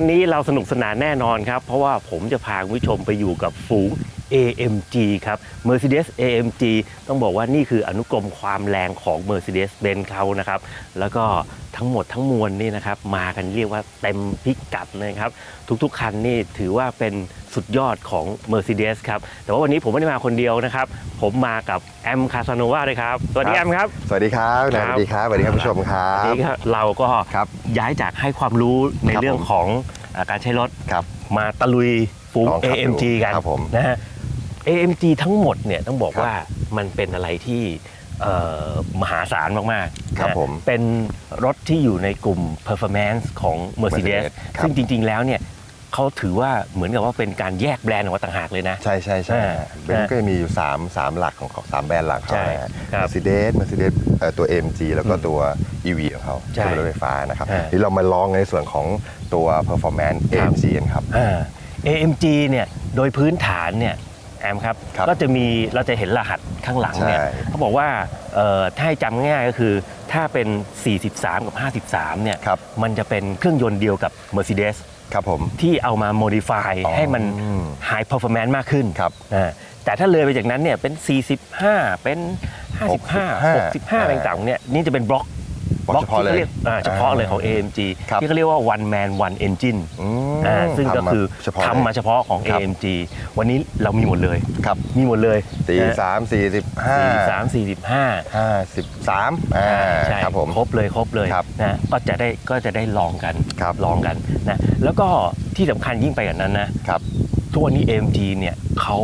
วันนี้เราสนุกสนานแน่นอนครับ เพราะว่าผมจะพาคุณผู้ชมไปอยู่กับฝูง AMG ครับ Mercedes AMG ต้องบอกว่านี่คืออนุกรมความแรงของ Mercedes-Benz เขานะครับ แล้วก็ทั้งหมดทั้งมวลนี่นะครับ มากันเรียกว่าเต็มพิกัดเลยครับ ทุกๆ คันนี่ถือว่าเป็นสุดยอดของ Mercedes ครับ แต่ว่าวันนี้ผมไม่ได้มาคนเดียวนะครับ ผมมากับแอมคาซานวาเลยครับ สวัสดีแอมครับ สวัสดีครับครันะบสวัสดีครับ สวัสดีครับผู้ชมครัวันบนี้ก็เราก็ครับย้ายจากให้ความรู้ในครับเรื่องผมของอาการใช้รถครับมาตะลุยฝูงลองขับดู AMG กันครับผมนะฮะ AMG ทั้งหมดเนี่ยต้องบอกครับว่ามันเป็นอะไรที่เอ่อมหาศาลมากๆครับนะผมเป็นรถที่อยู่ในกลุ่ม performance ของ Mercedes Mercedes ครับซึ่งจริง ๆ แล้วเนี่ยเขาถือว่าเหมือนกับว่าเป็นการแยกแบรนด์ออกมาต่างหากเลยนะ ใช่ใช่ใช่อ่าเบนซ์ก็จะมีอยู่3 3หลักของเขาสามแบรนด์หลักเขาใช่นะฮะครับ Mercedes Mercedes เอ่อตัว AMG แล้วก็อืมตัว EV ของเขาใช่ที่เป็นรถไฟฟ้านะครับอ่านี่เรามาลองในส่วนของตัว performance AMG กันครับอ่า AMG เนี่ยโดยพื้นฐานเนี่ย แอมครับ ครับก็จะมีเราจะเห็นรหัสข้างหลังเนี่ยใช่ เขาบอกว่าเอ่อถ้าให้จำง่ายๆก็คือ ถ้าเป็น 43 กับ 53 เนี่ย ครับ มันจะเป็นเครื่องยนต์เดียวกับ Mercedes ครับผม ที่เอามา modify อ๋อให้มัน high performance มากขึ้นครับอ่าแต่ถ้าเลยไปจากนั้นเนี่ยเป็น 45 เป็น 55 65 65อะไรต่างๆเนี่ยนี่จะเป็นบล็อก บล็อกเฉพาะเลยที่รีกอ่าเฉพาะเลยของ AMG ครับที่เขาเรียกว่า one man one engine อืมอ่าซึ่งก็คือทำมาเฉพาะทำมาเฉพาะของ ครับ AMG วันนี้เรามีหมดเลยครับมีหมดเลยสี่สามสี่สิบห้าสี่สามสี่สิบห้า ห้าสิบสามอ่าใช่ครับผม ครบเลยครบเลยครับนะก็จะได้ก็จะได้ลองกันครับลองกันนะแล้วก็ที่สำคัญยิ่งไปกว่านั้นนะครับ ทุกวันนี้ AMG เนี่ยเขา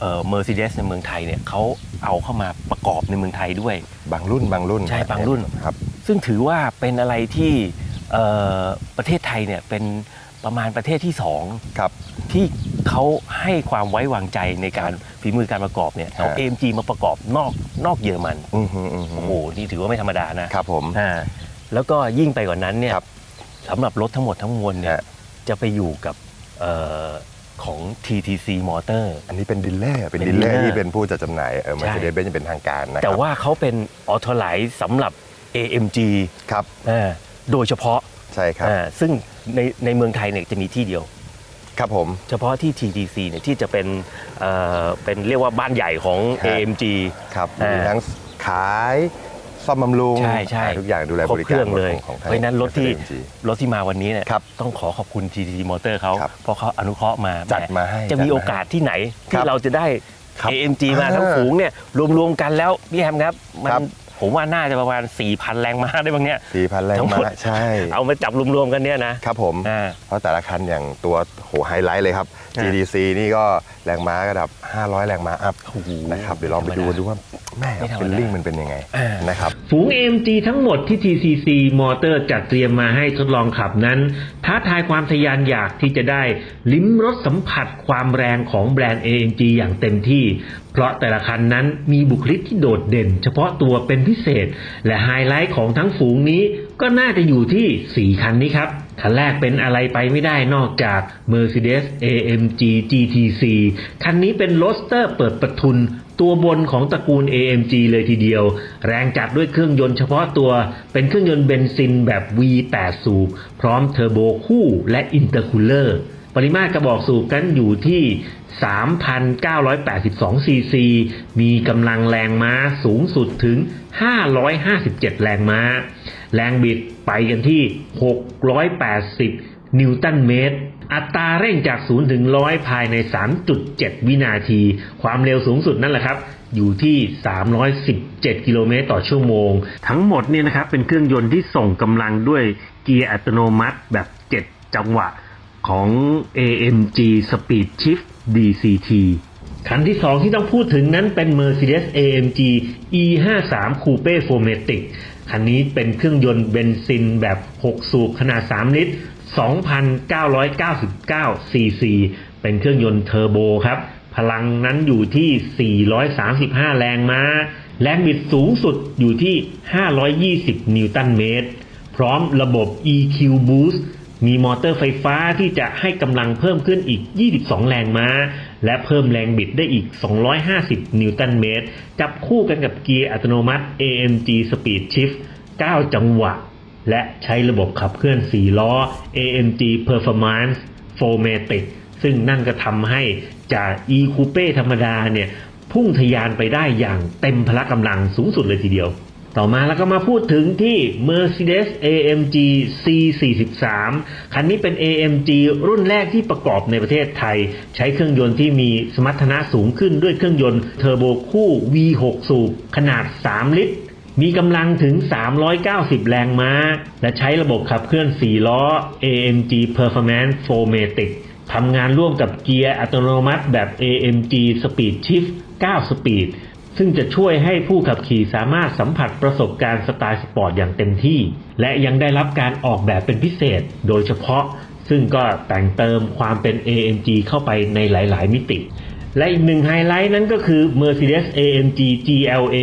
เอ่อ Mercedes ในเมืองไทยเนี่ยเขาเอาเข้ามาประกอบในเมืองไทยด้วย บางรุ่นบางรุ่นใช่บางรุ่น ครับ ซึ่งถือว่าเป็นอะไรที่เอ่อประเทศไทยเนี่ยเป็นประมาณประเทศที่สองครับที่เขาให้ความไว้วางใจในการฝีมือการประกอบเนี่ยเอาฮะ AMG มาประกอบนอกนอกเยอรมันอือหืออือหืโอ้อโหนี่ถือว่าไม่ธรรมดานะครับผมอ่าแล้วก็ยิ่งไปกว่านั้นเนี่ยครับสำหรับรถทั้งหมดทั้งมวลเนี่ยฮะจะไปอยู่กับเอ่อของ TTC Motor อันนี้เป็นดีลเลอร์เป็นเป็นดีลเลอร์ dealer ที่เป็นผู้จัดจำหน่ายเออมาใช่เซเดสเบนซ์เป็นทางการนะคแต่รับว่าเขาเป็นออโตไลท์สำหรับ AMG ครับอ่าโดยเฉพาะใช่ครับอ่าซึ่งในในเมืองไทยเนี่ยจะมีที่เดียว ครับผม เฉพาะที่ TTC เนี่ยที่จะเป็นเอ่อเป็นเรียกว่าบ้านใหญ่ของ ฮะ AMG ครับอ่า มีมีทั้งขายซ่อมบำรุงใช่ใช่อ่าทุกอย่างดูแลครบบริเคการรื่องเลย ของของเพราะฉะนั้นรถที่ AMG รถที่มาวันนี้เนี่ยครับต้องขอขอบคุณ TTC Motor เขาครับเพราะเขาอนุเคราะห์มาจัดมาให้จะมีจัดมาให้โอกาสที่ไหน ครัที่บเราจะได้ ครับ AMG มาอ่าทั้งฝูงเนี่ยรวมๆกันแล้วพี่แฮมครับ มัครับ ผมว่าน่าจะประมาณ 4,000 แรงม้าได้บ้างเนี่ยสี่พันแรงทั้งหมม้าด ใช่ เอามาจับรวมๆกันเนี่ยนะครับผม อ่า เพราะแต่ละคันอย่างตัวโหไฮไลท์เลยครับอ่า GDC นี่ก็แรงม้าระดับ 500 แรงม้าอัพโอ้โหนะครับเดี๋ยวลองไปดูดูว่าแม่ไม่ธรรมดาเป็นลิงมันเป็นยังไงอ่านนะครับฝูง AMG ทั้งหมดที่ TCC Motor จัดเตรียมมาให้ทดลองขับนั้น ท้าทายความทะยานอยากที่จะได้ลิ้มรสสัมผัสความแรงของแบรนด์ AMG อย่างเต็มที่ เพราะแต่ละคันนั้นมีบุคลิกที่โดดเด่น เฉพาะตัวเป็นพิเศษ และไฮไลท์ของทั้งฝูงนี้ก็น่าจะอยู่ที่ 4 คันนี้ครับ คันแรกเป็นอะไรไปไม่ได้นอกจาก Mercedes AMG GTC คันนี้เป็นโรสเตอร์เปิดประทุนตัวบนของตระกูล AMG เลยทีเดียว แรงจัดด้วยเครื่องยนต์เฉพาะตัว เป็นเครื่องยนต์เบนซินแบบ V8 สูบ พร้อมเทอร์โบคู่และอินเตอร์คูลเลอร์ ปริมาตรกระบอกสูบกันอยู่ที่ 3,982 ซีซี มีกำลังแรงม้าสูงสุดถึง 557 แรงม้า แรงบิดไปกันที่ 680 นิวตันเมตร อัตราเร่งจาก 0 ถึง 100 ภายใน 3.7 วินาที ความเร็วสูงสุดนั่นแหละครับ อยู่ที่ 317 กิโลเมตรต่อชั่วโมง ทั้งหมดเนี่ยนะครับ เป็นเครื่องยนต์ที่ส่งกำลังด้วยเกียร์อัตโนมัติแบบ 7 จังหวะของ AMG Speed Shift DCT คันที่2ที่ต้องพูดถึงนั้นเป็น Mercedes AMG E53 Coupe 4matic คันนี้เป็นเครื่องยนต์เบนซินแบบ 6 สูบขนาด 3 ลิตร 2,999 ซีซี เป็นเครื่องยนต์เทอร์โบครับ พลังนั้นอยู่ที่ 435 แรงม้า แรงบิดสูงสุดอยู่ที่ 520 นิวตันเมตร พร้อมระบบ EQ Boost มีมอเตอร์ไฟฟ้าที่จะให้กำลังเพิ่มขึ้นอีก 22 แรงม้า และเพิ่มแรงบิดได้อีก 250 นิวตันเมตร จับคู่กันกับเกียร์อัตโนมัติ AMG Speed Shift 9 จังหวะ และใช้ระบบขับเคลื่อน 4 ล้อ AMG Performance 4matic ซึ่งนั่นก็ทำให้จาก e coupe ธรรมดาเนี่ยพุ่งทะยานไปได้อย่างเต็มพละกำลังสูงสุดเลยทีเดียว ต่อมาแล้วก็มาพูดถึงที่ Mercedes AMG C43 คันนี้เป็น AMG รุ่นแรกที่ประกอบในประเทศไทย ใช้เครื่องยนต์ที่มีสมรรถนะสูงขึ้นด้วยเครื่องยนต์เทอร์โบคู่ V6 สูบขนาด 3 ลิตร มีกำลังถึง 390 แรงม้า และใช้ระบบขับเคลื่อน 4 ล้อ AMG Performance 4matic ทำงานร่วมกับเกียร์อัตโนมัติแบบ AMG Speed Shift 9สปีด ซึ่งจะช่วยให้ผู้ขับขี่สามารถสัมผัสประสบการณ์สไตล์สปอร์ตอย่างเต็มที่ และยังได้รับการออกแบบเป็นพิเศษ โดยเฉพาะ ซึ่งก็แต่งเติมความเป็น AMG เข้าไปในหลาย ๆ มิติ และอีกหนึ่งไฮไลท์นั้นก็คือ Mercedes AMG GLA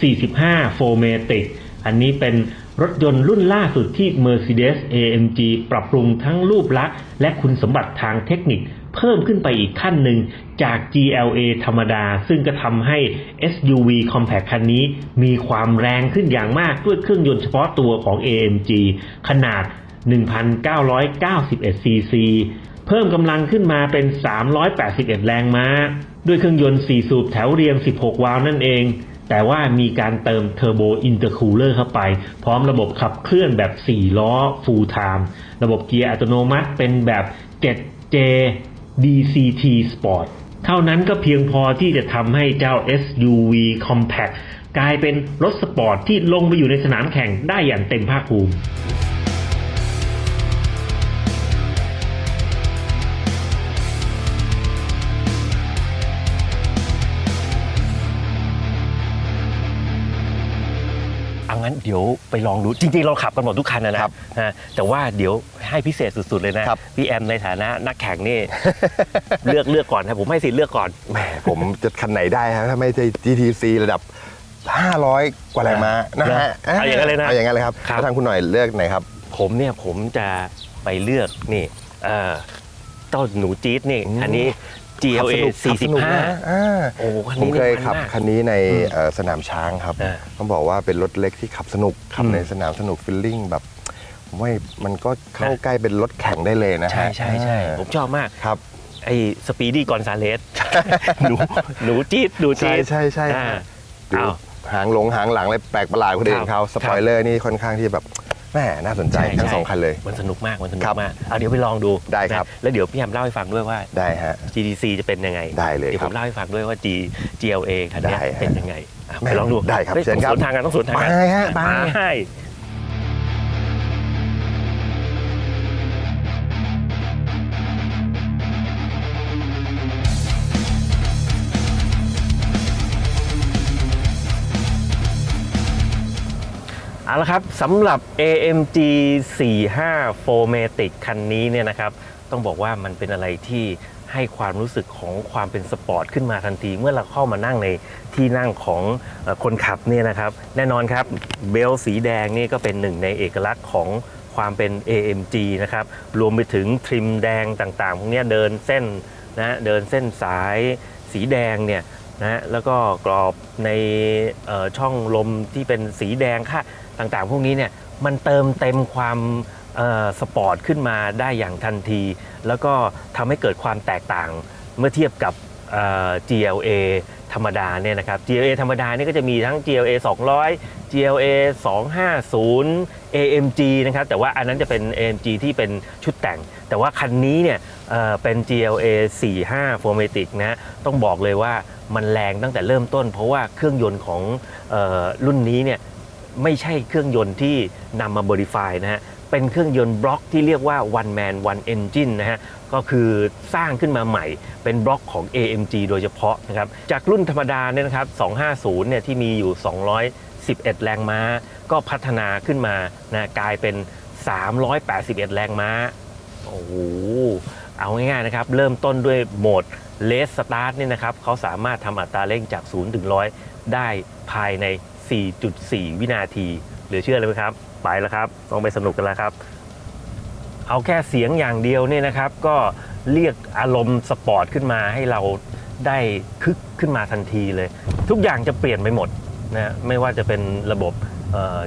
45 4matic อันนี้เป็นรถยนต์รุ่นล่าสุดที่ Mercedes AMG ปรับปรุงทั้งรูปลักษณ์และคุณสมบัติทางเทคนิค เพิ่มขึ้นไปอีกขั้นหนึ่งจาก GLA ธรรมดา ซึ่งก็ทำให้ SUV Compact คันนี้มีความแรงขึ้นอย่างมากด้วยเครื่องยนต์เฉพาะตัวของ AMG ขนาด 1,991 cc เพิ่มกำลังขึ้นมาเป็น 381 แรงม้า ด้วยเครื่องยนต์ 4 สูบแถวเรียง 16 วาล์วนั่นเอง แต่ว่ามีการเติมเทอร์โบอินเตอร์คูลเลอร์เข้าไป พร้อมระบบขับเคลื่อนแบบ 4 ล้อ full time ระบบเกียร์อัตโนมัติเป็นแบบ 7J DCT Sport เท่านั้นก็เพียงพอที่จะทำให้เจ้า SUV Compact กลายเป็นรถสปอร์ตที่ลงไปอยู่ในสนามแข่งได้อย่างเต็มภาคภูมิ งั้นเดี๋ยวไปลองดู จริงๆ เราขับกันหมดทุกคันนะนะครับนะแต่ว่าเดี๋ยวให้พิเศษสุดๆเลยนะครับ พี่แอมในฐานะนักแข่งนี่ เลือกเลือกก่อนนะผมให้สิทธิ์เลือกก่อน แหมผมจะคันไหนได้ฮะถ้าไม่ใช่ GTC ระดับ 500 กว่าแรงม้านะฮะเอาอย่างนั้นเลยนะเอาอย่างนั้นเลยครับครับ แล้วทางคุณหน่อยเลือกไหนครับ ผมเนี่ยผมจะไปเลือกนี่เอ่อต้นหนูจี๊ดนี่อืมอันนี้ GLA ขับสนุกขับสนุกนะอ่า45โอ้คันผมนี้เคยนี่ขับมันมากคันนี้ในอืมเอ่อสนามช้างครับอ่า ต้องบอกว่าเป็นรถเล็กที่ขับสนุกขับอืมในสนามสนุกฟิลลิ่งแบบผมว่ามันก็เข้านะใกล้เป็นรถแข่งได้เลยนะฮะใช่ใช่ใช่อ่าผมชอบมาก ครับ ไอ้สปีดี้กอนซาเลส หนูหนูจี๊ดหนูใช่จี๊ดใช่ใช่อ่าดูอ้าวหางหลงหางหลังอะไรแปลกประหลาดคนอื่นครัเขาบสปอยเลอร์นี่ค่อนข้างที่แบบ แหมน่าสนใจทั้งสองคันเลย มันสนุกมากมันสนุคกรับมากเอาเดี๋ยวไปลองดูได้ครับนะแล้วเดี๋ยวพี่แอมเล่าให้ฟังด้วยว่าได้ฮะ GDC จะเป็นยังไงได้เลยเดี๋ยวคผรับมเล่าให้ฟังด้วยว่า G GLA คันเนี้ยได้ฮะเป็นยังไงอะแม่ไปลองดูได้ครับฮ้ยเชิญครับต้องสวนทางกันต้องสวนทางกันไปฮะไป เอาละครับสำหรับ AMG 45 4matic คันนี้เนี่ยนะครับ ต้องบอกว่ามันเป็นอะไรที่ให้ความรู้สึกของความเป็นสปอร์ตขึ้นมาทันที เมื่อเราเข้ามานั่งในที่นั่งของคนขับเนี่ยนะครับ แน่นอนครับเบลสีแดงนี่ก็เป็นหนึ่งในเอกลักษณ์ของความเป็น AMG นะครับ รวมไปถึงทริมแดงต่างๆ พวกนี้เดินเส้นนะเดินเส้นสายสีแดงเนี่ยนะฮะแล้วก็กรอบในช่องลมที่เป็นสีแดงค่ะ ต่างๆ พวกนี้เนี่ยมันเติมเต็มความสปอร์ตขึ้นมาได้อย่างทันที แล้วก็ทำให้เกิดความแตกต่างเมื่อเทียบกับ GLA ธรรมดาเนี่ยนะครับ GLA ธรรมดาเนี่ยก็จะมีทั้ง GLA 200 GLA 250 AMG นะครับ แต่ว่าอันนั้นจะเป็น AMG ที่เป็นชุดแต่ง แต่ว่าคันนี้เนี่ยเเป็น GLA 45 4matic นะ ต้องบอกเลยว่ามันแรงตั้งแต่เริ่มต้น เพราะว่าเครื่องยนต์ของออรุ่นนี้เนี่ย ไม่ใช่เครื่องยนต์ที่นำมา modify นะฮะ เป็นเครื่องยนต์บล็อกที่เรียกว่า one man one engine นะฮะ ก็คือสร้างขึ้นมาใหม่ เป็นบล็อกของ AMG โดยเฉพาะนะครับ จากรุ่นธรรมดาเนี่ยนะครับ 250 เนี่ยที่มีอยู่ 211 แรงม้า ก็พัฒนาขึ้นมานะกลายเป็น 381 แรงม้า โอ้โห เอาง่ายๆนะครับ เริ่มต้นด้วยโหมดเลสสตาร์ทเนี่ยนะครับเขาสามารถทำอัตราเร่งจาก 0 ถึง 100 ได้ภายใน 4.4 วินาทีเหลือเชื่อเลยไหมครับ ไปแล้วครับ ต้องไปสนุกกันแล้วครับ เอาแค่เสียงอย่างเดียวเนี่ยนะครับ ก็เรียกอารมณ์สปอร์ตขึ้นมาให้เราได้คึกขึ้นมาทันทีเลย ทุกอย่างจะเปลี่ยนไปหมดนะไม่ว่าจะเป็นระบบ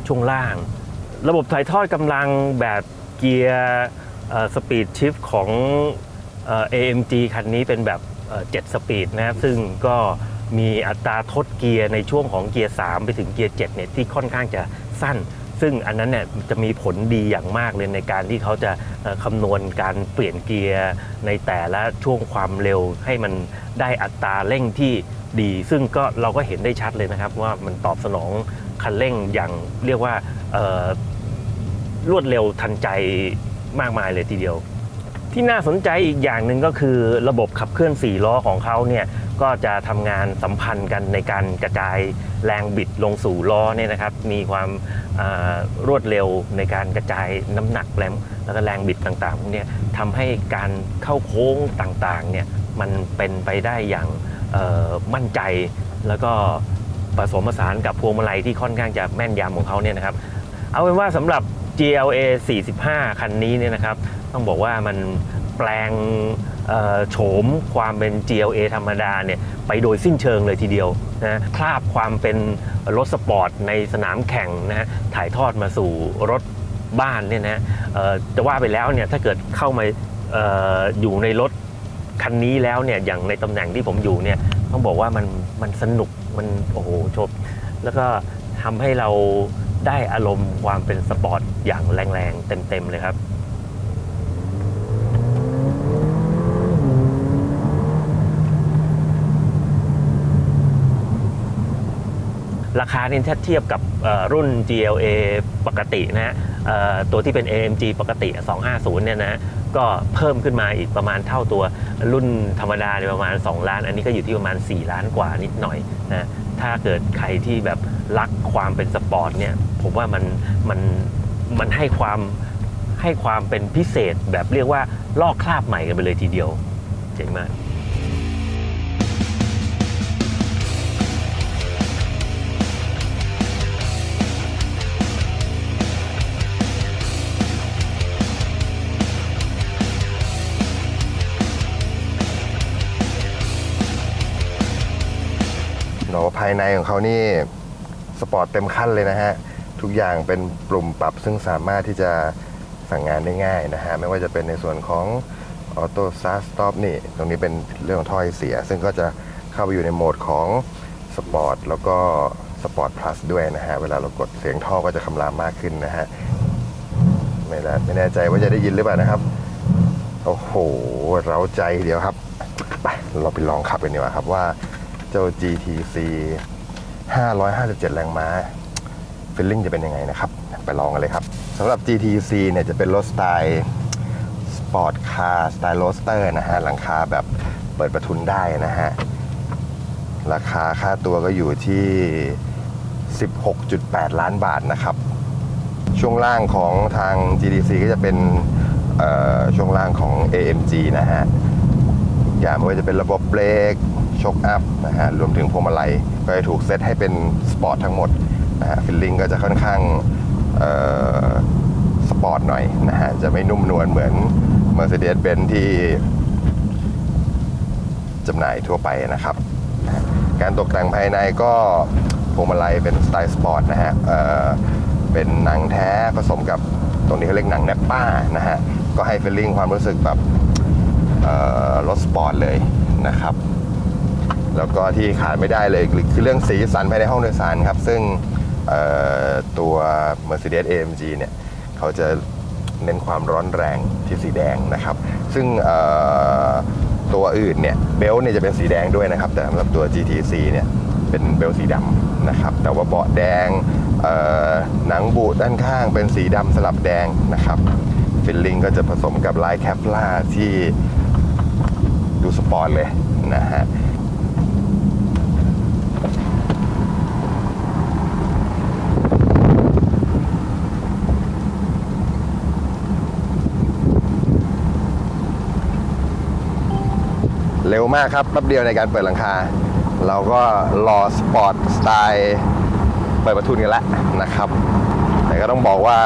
ช่วงล่าง ระบบถ่ายทอดกำลังแบบเกียร์สปีดชิฟของ AMG คันนี้เป็นแบบ7สปีดนะครับซึ่งก็ มีอัตราทดเกียร์ในช่วงของเกียร์ 3 ไปถึงเกียร์7เนี่ยที่ค่อนข้างจะสั้น ซึ่งอันนั้นเนี่ยจะมีผลดีอย่างมากเลยในการที่เขาจะคำนวณการเปลี่ยนเกียร์ในแต่ละช่วงความเร็วให้มันได้อัตราเร่งที่ดี ซึ่งก็เราก็เห็นได้ชัดเลยนะครับ ว่ามันตอบสนองคันเร่งอย่างเรียกว่ารวดเร็วทันใจมากมายเลยทีเดียว ที่น่าสนใจอีกอย่างหนึ่งก็คือระบบขับเคลื่อน 4 ล้อของเขาเนี่ยก็จะทำงานสัมพันธ์กันในการกระจายแรงบิดลงสู่ล้อเนี่ยนะครับ มีความารวดเร็วในการกระจายน้ำหนักแรงแล้วก็แรงบิดต่างๆพวกเนี่ยทำให้การเข้าโค้งต่างๆเนี่ยมันเป็นไปได้อย่างมั่นใจแล้วก็ผสมผสานกับพวงมาลัยที่ค่อนข้างจะแม่นยำของเขาเนี่ยนะครับ เอาเป็นว่าสำหรับ GLA 45 คันนี้เนี่ยนะครับ ต้องบอกว่ามันแปลงโฉมความเป็น GLA ธรรมดาเนี่ยไปโดยสิ้นเชิงเลยทีเดียวนะคราบความเป็นรถสปอร์ตในสนามแข่งนะฮะถ่ายทอดมาสู่รถบ้านเนี่ยนะจะว่าไปแล้วเนี่ยถ้าเกิดเข้ามาอออยู่ในรถคันนี้แล้วเนี่ยอย่างในตำแหน่งที่ผมอยู่เนี่ยต้องบอกว่ามันมันสนุกมันโอ้โหชบแล้วก็ทำให้เรา ได้อารมณ์ความเป็นสปอร์ตอย่างแรงๆ เต็มๆเลยครับราคาเนี่ยถ้าเทียบกับรุ่น GLA ปกตินะฮะตัวที่เป็น AMG ปกติ 250 เนี่ยนะก็เพิ่มขึ้นมาอีกประมาณเท่าตัวรุ่นธรรมดาเนี่ยประมาณ 2 ล้าน อันนี้ก็อยู่ที่ประมาณ 4 ล้านกว่านิดหน่อยนะ ถ้าเกิดใครที่แบบรักความเป็นสปอร์ตเนี่ยผมว่ามันมันมันให้ความให้ความเป็นพิเศษแบบเรียกว่าลอกคราบใหม่กันไปเลยทีเดียว เจ๋งมาก ภายในของเขานี่สปอร์ตเต็มขั้นเลยนะฮะ ทุกอย่างเป็นปุ่มปรับซึ่งสามารถที่จะสั่งงานได้ง่ายนะฮะ ไม่ว่าจะเป็นในส่วนของออโต้ซาร์สต็อปนี่ ตรงนี้เป็นเรื่องของถ้อยเสีย ซึ่งก็จะเข้าไปอยู่ในโหมดของสปอร์ตแล้วก็สปอร์ตพลัสด้วยนะฮะ เวลาเรากดเสียงท่อก็จะคำรามมากขึ้นนะฮะ ไม่แน่ไม่แน่ใจว่าจะได้ยินหรือเปล่านะครับ โอ้โห เราใจเดียวครับ ไป เราไปลองขับกันดีกว่าครับว่า เจ้า GTC 557 แรงม้าฟีลลิ่งจะเป็นยังไงนะครับ ไปลองกันเลยครับสำหรับ GTC เนี่ยจะเป็นรถสไตล์สปอร์ตคาร์สไตล์โรสเตอร์นะฮะ หลังคาแบบเปิดประทุนได้นะฮะ ราคาค่าตัวก็อยู่ที่ 16.8 ล้านบาทนะครับ ช่วงล่างของทาง GDC ก็จะเป็นช่วงล่างของ AMG นะฮะ อย่างไม่ว่าจะเป็นระบบเบรก ชคอัพนะฮะรวมถึงพวงมาลัยก็จะถูกเซตให้เป็นสปอร์ตทั้งหมดนะฮะฟิลลิ่งก็จะค่อนข้างสปอร์ตหน่อยนะฮะจะไม่นุ่มนวลเหมือน Mercedes-Benz ที่จำหน่ายทั่วไปนะครับ การตกแต่งภายในก็พวงมาลัยเป็นสไตล์สปอร์ตนะฮะเเป็นหนังแท้ผสมกับตรงนี้เขาเรียกหนังแนปป้านะฮะก็ให้ฟีลลิ่งความรู้สึกแบบรถสปอร์ตเลยนะครับ แล้วก็ที่ขาดไม่ได้เลยคือเรื่องสีสันภายในห้องโดยสารครับ ซึ่งเอ่อตัว Mercedes AMG เนี่ยเขาจะเน้นความร้อนแรงที่สีแดงนะครับ ซึ่งตัวอื่นเนี่ยเบลต์เนี่ยจะเป็นสีแดงด้วยนะครับ แต่สำหรับตัว GTC เนี่ยเป็นเบลสีดำนะครับ แต่ว่าเบาะแดงหนังบูดด้านข้างเป็นสีดำสลับแดงนะครับฟิลลิ่งก็จะผสมกับลายแคปล่าที่ดูสปอร์ตเลยนะฮะ ร็วมากครับแป๊บเดียวในการเปิดหลังคา เราก็รอสปอร์ตสไตล์เปิดประทุนกันแล้วนะครับ แต่ก็ต้องบอกว่า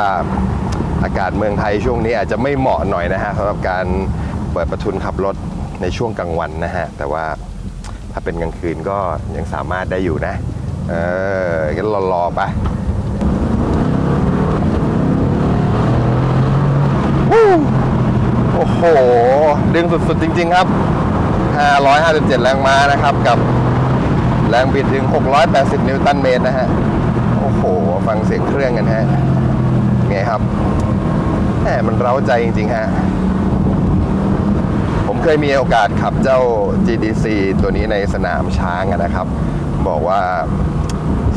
อากาศเมืองไทยช่วงนี้อาจจะไม่เหมาะหน่อยนะฮะสำหรับการเปิดประทุนขับรถในช่วงกลางวันนะฮะ แต่ว่าถ้าเป็นกลางคืนก็ยังสามารถได้อยู่นะ เอองั้นรอรอๆไปโอ้โห ดึงสุดๆจริง ๆ ครับ 557 แรงม้านะครับ กับแรงบิดถึง 680 นิวตันเมตรนะฮะ โอ้โห ฟังเสียงเครื่องกันฮะ ไงครับแหมมันเร้าใจจริง ๆ ฮะ ผมเคยมีโอกาสขับเจ้า GDC ตัวนี้ในสนามช้างนะครับ บอกว่า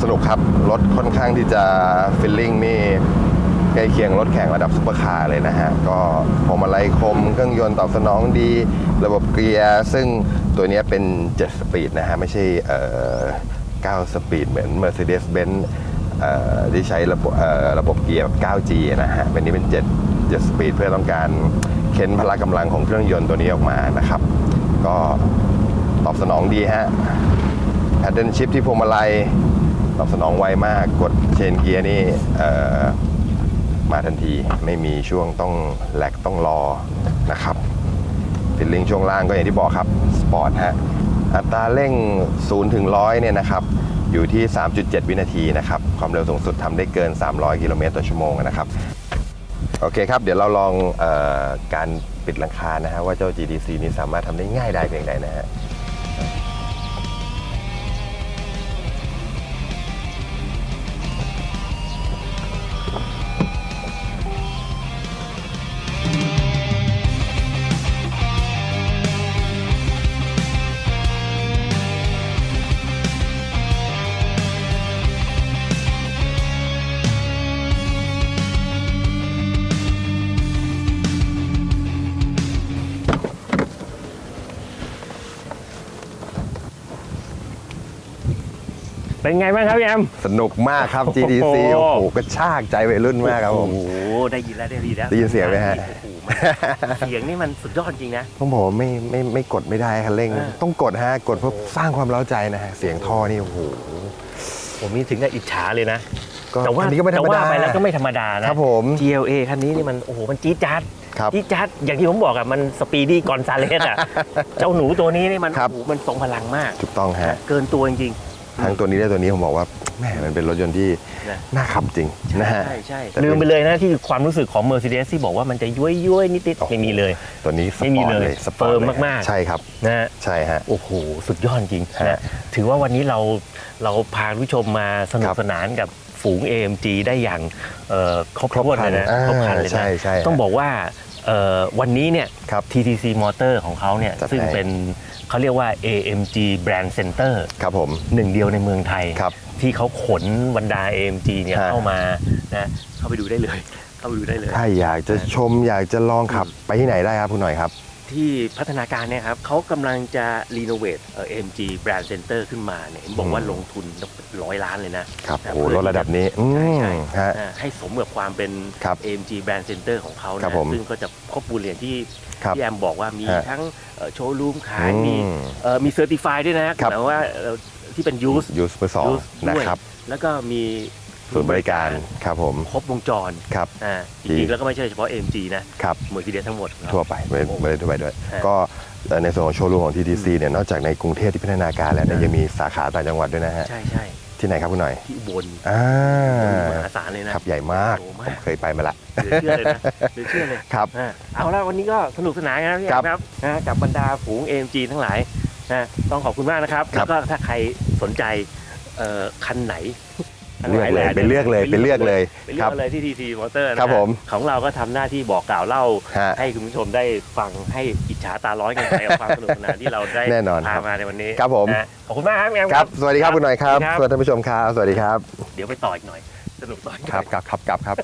สนุกครับ รถค่อนข้างที่จะฟิลลิ่งนี่ ใกล้เคียงรถแข่งระดับซุปเปอร์คาร์เลยนะฮะ ก็พวงมาลัยคมเครื่องยนต์ตอบสนองดี ระบบเกียร์ซึ่งตัวนี้เป็น 7 สปีดนะฮะ ไม่ใช่เอ่อ9สปีดเหมือน Mercedes-Benz เอ่ที่ใช้ระบบเอ่อระบบเกียร์ 9G นะฮะ เป็นนี้เป็น 7 7 สปีดเพื่อต้องการเค้นพละกำลังของเครื่องยนต์ตัวนี้ออกมานะครับ ก็ตอบสนองดีฮะแพดเดิลชิปที่พวงมาลัยตอบสนองไวมากกดเชนเกียร์นี่เอ่อ มาทันที ไม่มีช่วงต้องแหลกต้องรอนะครับฟิลลิ่งช่วงล่างก็อย่างที่บอกครับสปอร์ตฮะอัตราเร่ง0ถึง100เนี่ยนะครับอยู่ที่ 3.7 วินาทีนะครับความเร็วสูงสุดทำได้เกิน 300 กิโลเมตรต่อชั่วโมงนะครับโอเคครับ เดี๋ยวเราลองออการปิดหลังคานะฮะว่าเจ้า GDC นี้สามารถทำได้ง่ายได้เพียงใดนะฮะ เป็นไงบ้างครับพี่แอม สนุกมากครับ GDC โอ้โอ้โหโหกระชากใจวัยรุ่นมากครับผม โอ้โหได้ยินแล้วได้ยินแล้วได้ยินเสียงไหมฮะ โอ้โหมันเสียงนี่มันสุดยอดจริงนะ ต้องบอกว่าไม่ไม่ไม่กดไม่ได้คันเร่ง อ่า ต้องกดฮะกดเพื่อสร้างความเร้าใจนะฮะเสียงท่อนี่โอ้โหผมนี่ถึงกับอิจฉาเลยนะ ก็แต่ว่าอันนี้ก็ไม่ธรรมแต่ดาว่าไปแล้วก็ไม่ธรรมดานะครับผม GLA คันนี้นี่มันโอ้โหมันจี๊ดจ๊าดครับ จี๊ดจ๊าดอย่างที่ผมบอกอะมันสปีดี้กอนซาเลสอะ เจ้าหนูตัวนี้นี่มันครับ โอ้โหมันทรงพลังมากถูกต้องฮะเกินตัวจริง ทั้งตัวนี้และตัวนี้ผมบอกว่าแหมมันเป็นรถยนต์ที่นะ น่าขับจริงนะฮะ ใช่ใช่แต่ลืมไปเลยนะที่ความรู้สึกของ Mercedes ที่บอกว่ามันจะย้วยย้วยๆนิดๆไม่มีเลย ตัวนี้สไม่มีปอร์ตเลยเลยสปอร์ตเฟิร์มเลยมากๆ ใช่ครับ นะฮะ ใช่ฮะ โอ้โห สุดยอดจริงฮะนะถือว่าวันนี้เราเราพาผู้ชมมาสนุคกรับสนานกับฝูง AMG ได้อย่างเอ่อครบครบถ้วนครัเลนยนะอ่าครบครันเลยใช่นะใช่ต้องบอกว่าเอ่อวันนี้เนี่ย ครับ TTC Motor ของเขาเนี่ยจัดให้ซึ่งเป็น เขาเรียกว่า AMG Brand Center ครับผมหนึ่งเดียวในเมืองไทย ครับ ที่เขาขนบรรดา AMG เนี่ยฮะ เข้ามานะเข้าไปดูได้เลย เข้าไปดูได้เลย ถ้าอยากจะชมอยากจะลองขับไปที่ไหนได้ครับคุณหน่อยครับ ที่พัฒนาการเนี่ยครับเขากำลังจะรีโนเวทเอ่อ AMG Brand Center ขึ้นมาเนี่ยเห็นบอกว่าอืมลงทุนร้อยล้านเลยนะครับนะโอ้โหรถระดับนี้อืใช่มใช่ฮะ อ่าให้สมกับความเป็น ครับ AMG Brand Center ของเขาครันะบผมซึ่งก็จะครบบูรณ์อย่างที่ครับ พี่แอมบอกว่ามีฮะ ทั้งโชว์รูมขายอืมมีเอ่อมีเซอร์ติฟายด้วยนะครับหมายว่าเอ่อที่เป็นยูส ยูสเปอร์สอง use นะด้วยครับ แล้วก็มี ศูนย์บริการครับผมครบวงจรครับ อ่าจดีริงๆแล้วก็ไม่ใช่เฉพาะ AMG นะครับเมอร์ซีเดสทั้งหมดของเราทั่วไปไม่ไม่ได้ทั่วไปด้วยฮะก็เอ่อในส่วนของโชว์รูมของ TTC เนี่ยนอกจากในกรุงเทพที่พัฒนาการแล้วเนี่ยฮะยังมีสาขาต่างจังหวัดด้วยนะฮะ ใช่ใช่ที่ไหนครับคุณหน่อย ที่อุบลอ่า มหาศาลเลยนะ ครับใหญ่มาก โอ้ผมมากเคยไปมาละ เหลือเชื่อเลยนะเหลือเชื่อเลยครับอะเอาละวันนี้ก็สนุกสนานกันนะพี่ครับแอมครับนะกับบรรดาฝูง AMG ทั้งหลายนะต้องขอบคุณมากนะครับ ครัแล้บ วก็ถ้าใครสนใจเอ่อคันไหน เลือกเลยไปเลือกเลยไปเลือกเลยไปเลืคอรับกเลยที่ TT Motor นะครับผมของเราก็ทำหน้าที่บอกกล่าวเล่าฮะให้คุณผู้ชมได้ฟังให้อิจฉาตาร้อนกันไปกับความสนุกสนานที่เราได้แน่นอนพาครับมาในวันนี้ครับผมนะขอบคุณมากครับพี่แอมครับสวัสดีครับคุณหน่อยครับครับสวัสดีท่านผู้ชมครับสวัสดีครับ เดี๋ยวไปต่ออีกหน่อยสนุกต่ออีกหน่คอยรับครับครับครับครับ